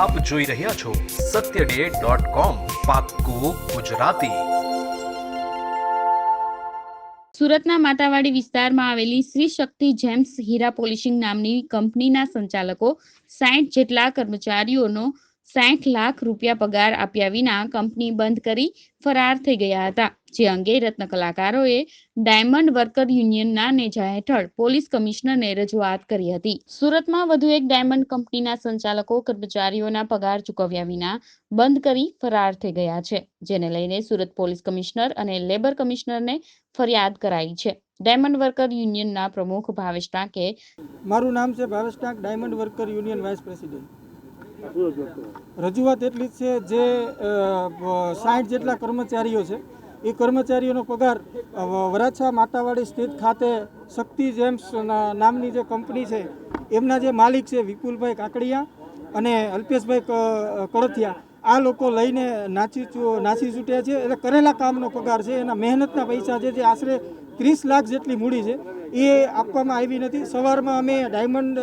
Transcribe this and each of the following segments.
આપ જોઈ રહ્યા છો સત્ય ડે ગુજરાતી. સુરતના માતાવાડી વિસ્તારમાં આવેલી શ્રી શક્તિ જેમ્સ હીરા પોલિશિંગ નામની કંપનીના સંચાલકો સાઠ જેટલા કર્મચારીઓનો સાઠ લાખ રૂપિયા પગાર આપ્યા વિના કંપની બંધ કરી ફરાર થઈ ગયા હતા. જે અંગે રત્ન કલાકારોએ ડાયમંડ વર્કર યુનિયનના નેજા હેઠળ પોલીસ કમિશનરને રજૂઆત કરી હતી. સુરતમાં વધુ એક ડાયમંડ કંપનીના સંચાલકો કર્મચારીઓના પગાર ચૂકવ્યા વિના બંધ કરી ફરાર થઈ ગયા છે, જેને લઈને સુરત પોલીસ કમિશનર અને લેબર કમિશનરને ફરિયાદ કરાઈ છે. ડાયમંડ વર્કર યુનિયનના પ્રમુખ ભાવેશ ટાંકે મારું નામ છે Bhavesh Tank, diamond worker union vice president. રજૂઆત એટલી જ છે જે સાઠ જેટલા કર્મચારીઓ છે, એ કર્મચારીઓનો પગાર વરાછા માતાવાડી સ્થિત ખાતે શક્તિ જેમ્સ નામની જે કંપની છે, એમના જે માલિક છે વિપુલભાઈ કાકડિયા અને અલ્પેશભાઈ કળથિયા આ લોકો લઈને નાચી નાસી છૂટ્યા છે. એટલે કરેલા કામનો પગાર છે, એના મહેનતના પૈસા છે, જે આશરે ત્રીસ લાખ જેટલી મૂડી છે, એ આપવામાં આવી નથી. સવારમાં અમે ડાયમંડ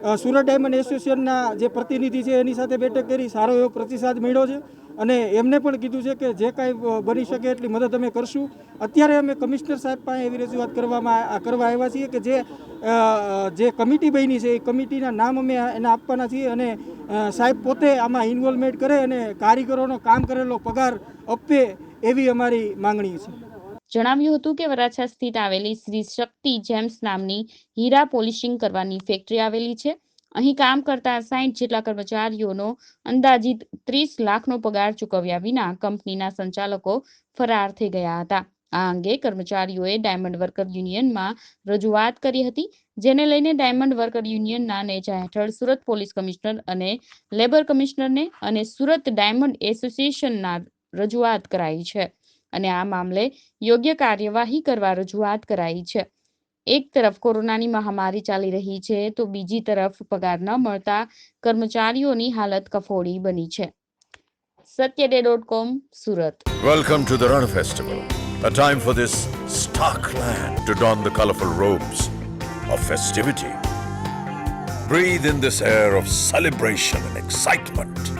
સુરત ડાયમંડ એસોસિએશનના જે પ્રતિનિધિ છે, એની સાથે બેઠક કરી, સારો એવો પ્રતિસાદ મળ્યો છે. અને એમને પણ કીધું છે કે જે કાંઈ બની શકે એટલી મદદ અમે કરશું. અત્યારે અમે કમિશનર સાહેબ પાસે એવી રજૂઆત કરવામાં કરવા આવ્યા છીએ કે જે જે કમિટી બની છે, એ કમિટીના નામ અમે એને આપવાના છીએ અને સાહેબ પોતે આમાં ઇન્વોલ્વમેન્ટ કરે અને કારીગરોનો કામ કરેલો પગાર આપે એવી અમારી માંગણી છે. જણાવ્યું હતું કે વરાછા સ્થિત આવેલી શ્રી શક્તિ જેમ્સ નામની હીરા પોલિશિંગ કરવાની ફેક્ટરી આવેલી છે. અહીં કામ કરતા સાઈઠ જેટલા કર્મચારીઓનો અંદાજિત ત્રીસ લાખનો પગાર ચૂકવ્યા વિના કંપનીના સંચાલકો ફરાર થઈ ગયા હતા. આ અંગે કર્મચારીઓએ ડાયમંડ વર્કર યુનિયનમાં રજૂઆત કરી હતી, જેને લઈને ડાયમંડ વર્કર યુનિયનના નેજા હેઠળ સુરત પોલીસ કમિશનર અને લેબર કમિશનરને અને સુરત ડાયમંડ એસોસિએશનના રજૂઆત કરાઈ છે. અને આ મામલે યોગ્ય કાર્યવાહી કરવા રજૂઆત કરાઈ છે એક તરફ કોરોનાની મહામારી ચાલી રહી છે તો બીજી તરફ પગાર ન મળતા કર્મચારીઓની હાલત કફોડી બની છે Satyaday dot com Surat Welcome to the Run Festival, a time for this stark land to don the colorful robes of festivity. Breathe in this air of celebration and excitement.